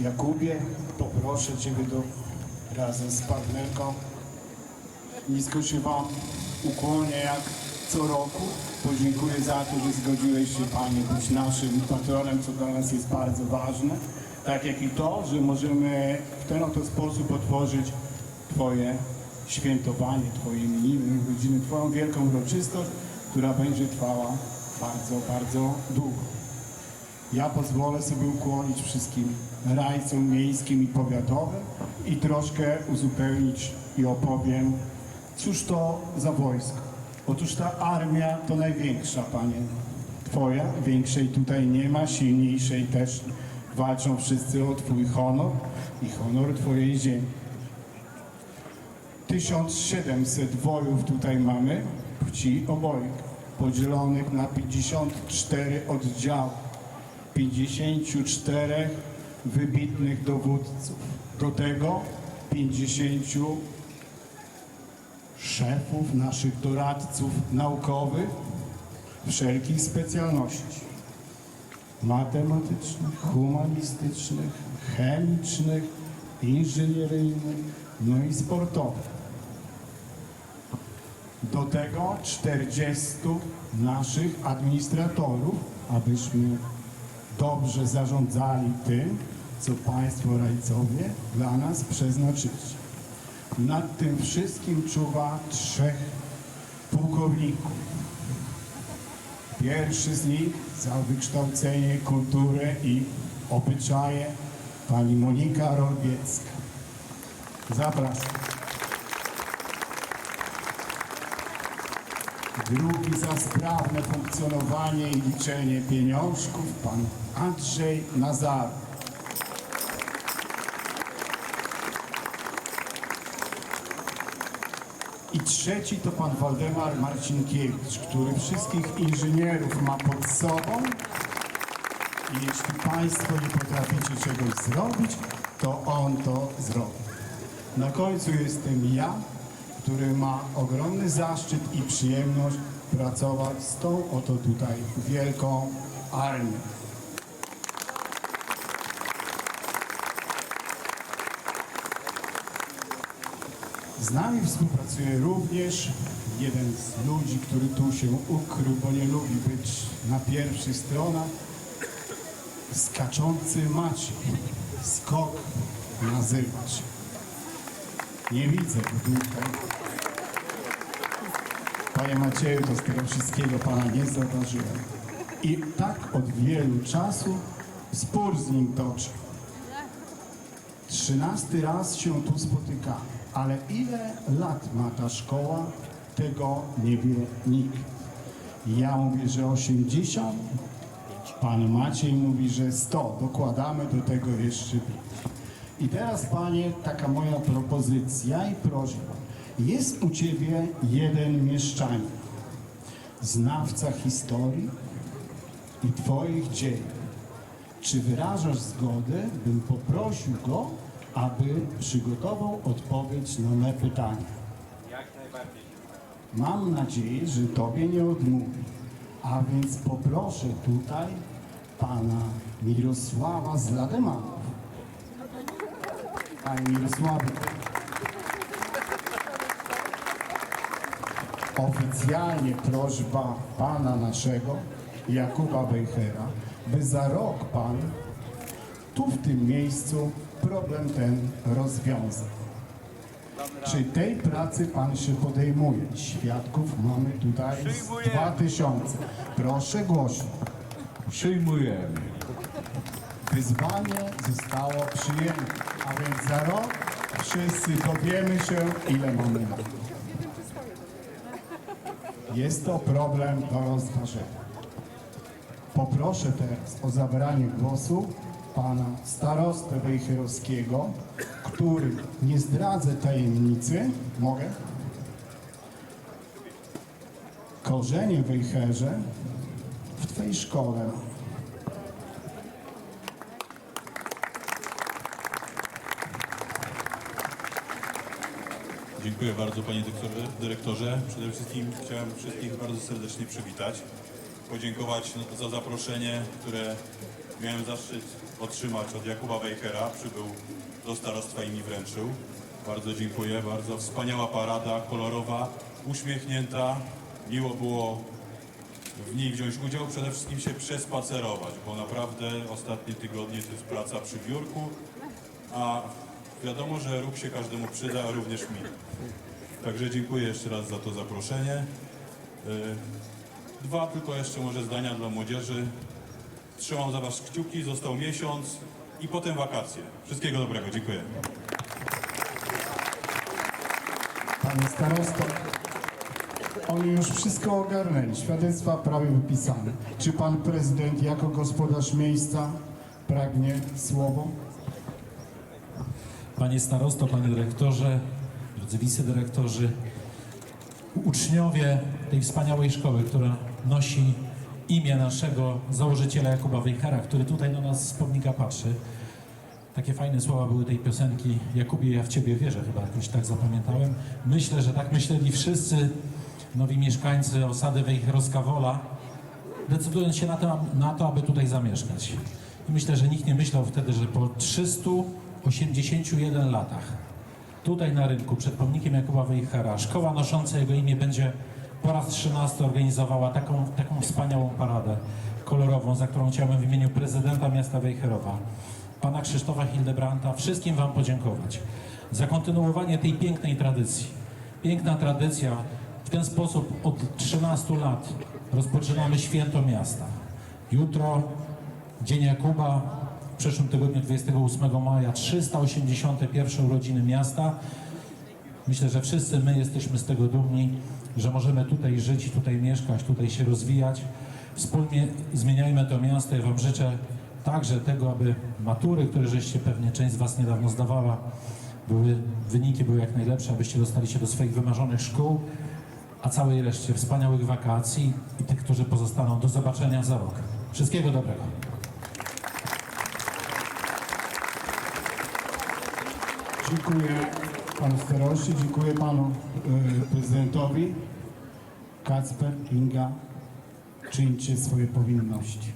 Jakubie, poproszę Ciebie do, razem z partnerką. Nisko się Wam ukłonię jak co roku. Podziękuję za to, że zgodziłeś się Panie być naszym patronem, co dla nas jest bardzo ważne. Tak jak i to, że możemy w ten oto sposób otworzyć Twoje świętowanie, Twoje imieniny, urodziny, Twoją wielką uroczystość, która będzie trwała bardzo, bardzo długo. Ja pozwolę sobie ukłonić wszystkim rajcom miejskim i powiatowym i troszkę uzupełnić i opowiem, cóż to za wojsko. Otóż ta armia to największa, Panie Twoja. Większej tutaj nie ma, silniejszej też walczą wszyscy o Twój honor i honor Twojej ziemi. 1700 wojów tutaj mamy, płci obojg, podzielonych na 54 oddziały, 54 wybitnych dowódców. Do tego 50 szefów, naszych doradców naukowych wszelkich specjalności matematycznych, humanistycznych, chemicznych, inżynieryjnych, no i sportowych. Do tego 40 naszych administratorów, abyśmy dobrze zarządzali tym, co Państwo rajcowie dla nas przeznaczycie. Nad tym wszystkim czuwa trzech pułkowników. Pierwszy z nich za wykształcenie, kulturę i obyczaje pani Monika Rolbiecka. Zapraszam. Drugi za sprawne funkcjonowanie i liczenie pieniążków pan Andrzej Nazar. I trzeci to pan Waldemar Marcinkiewicz, który wszystkich inżynierów ma pod sobą. I jeśli państwo nie potraficie czegoś zrobić, to on to zrobi. Na końcu jestem ja, który ma ogromny zaszczyt i przyjemność pracować z tą oto tutaj wielką armią. Z nami współpracuje również jeden z ludzi, który tu się ukrył, bo nie lubi być na pierwszych stronach. Skaczący Maciej. Skok nazywa się. Nie widzę tutaj. Panie Macieju, to z tego wszystkiego Pana nie zauważyłem. I tak od wielu czasu spór z nim toczę. Trzynasty raz się tu spotykamy, ale ile lat ma ta szkoła, tego nie wie nikt. Ja mówię, że 80, pan Maciej mówi, że 100. Dokładamy do tego jeszcze 5. I teraz, panie, taka moja propozycja i prośba. Jest u ciebie jeden mieszczanin, znawca historii i twoich dziejów. Czy wyrażasz zgodę, bym poprosił go, aby przygotował odpowiedź na me pytania? Jak najbardziej. Mam nadzieję, że Tobie nie odmówi. A więc poproszę tutaj pana Mirosława z. Panie Mirosławie, oficjalnie prośba pana naszego, Jakuba Bejchera, by za rok pan tu w tym miejscu problem ten rozwiązał. Czy tej pracy Pan się podejmuje? Świadków mamy tutaj z dwa tysiące. Proszę głośno. Przyjmujemy. Wyzwanie zostało przyjęte, a więc za rok wszyscy dowiemy się, ile mamy. Jest to problem do rozważenia. Poproszę teraz o zabranie głosu pana starostę Wejherowskiego, który nie zdradzę tajemnicy. Mogę? Korzenie Wejherze w Twojej szkole Dziękuję bardzo panie dyrektorze. Przede wszystkim chciałem wszystkich bardzo serdecznie przywitać, podziękować za zaproszenie, które miałem zaszczyt otrzymać od Jakuba Wejkera. Przybył do starostwa i mi wręczył. Bardzo dziękuję, bardzo wspaniała parada, kolorowa, uśmiechnięta. Miło było w niej wziąć udział, przede wszystkim się przespacerować, bo naprawdę ostatnie tygodnie to jest praca przy biurku, a wiadomo, że ruch się każdemu przyda, również mi. Także dziękuję jeszcze raz za to zaproszenie. Dwa tylko jeszcze może zdania dla młodzieży. Trzymam za Was kciuki, został miesiąc i potem wakacje. Wszystkiego dobrego, dziękuję. Panie starosto, oni już wszystko ogarnęli, świadectwa prawie wypisane. Czy pan prezydent jako gospodarz miejsca pragnie słowo? Panie starosto, panie dyrektorze, drodzy wicedyrektorzy, uczniowie tej wspaniałej szkoły, która nosi imię naszego założyciela Jakuba Wejhera, który tutaj na nas z pomnika patrzy. Takie fajne słowa były tej piosenki Jakubie, ja w Ciebie wierzę, chyba jakoś tak zapamiętałem. Myślę, że tak myśleli wszyscy nowi mieszkańcy osady Wejherowska Wola, decydując się na to, na to, aby tutaj zamieszkać. I myślę, że nikt nie myślał wtedy, że po 381 latach tutaj na rynku przed pomnikiem Jakuba Wejhera szkoła nosząca jego imię będzie po raz 13 organizowała taką, taką wspaniałą paradę kolorową, za którą chciałbym w imieniu prezydenta miasta Wejherowa, pana Krzysztofa Hildebrandta, wszystkim wam podziękować za kontynuowanie tej pięknej tradycji. Piękna tradycja. W ten sposób od 13 lat rozpoczynamy święto miasta. Jutro Dzień Jakuba, w przyszłym tygodniu 28 maja, 381 urodziny miasta. Myślę, że wszyscy my jesteśmy z tego dumni, że możemy tutaj żyć, tutaj mieszkać, tutaj się rozwijać. Wspólnie zmieniajmy to miasto. Ja Wam życzę także tego, aby matury, które żeście pewnie część z Was niedawno zdawała, były, wyniki były jak najlepsze, abyście dostali się do swoich wymarzonych szkół, a całej reszcie wspaniałych wakacji i tych, którzy pozostaną. Do zobaczenia za rok. Wszystkiego dobrego. Dziękuję panu staroście, dziękuję panu y, prezydentowi. Kacper, Inga, czyńcie swoje powinności.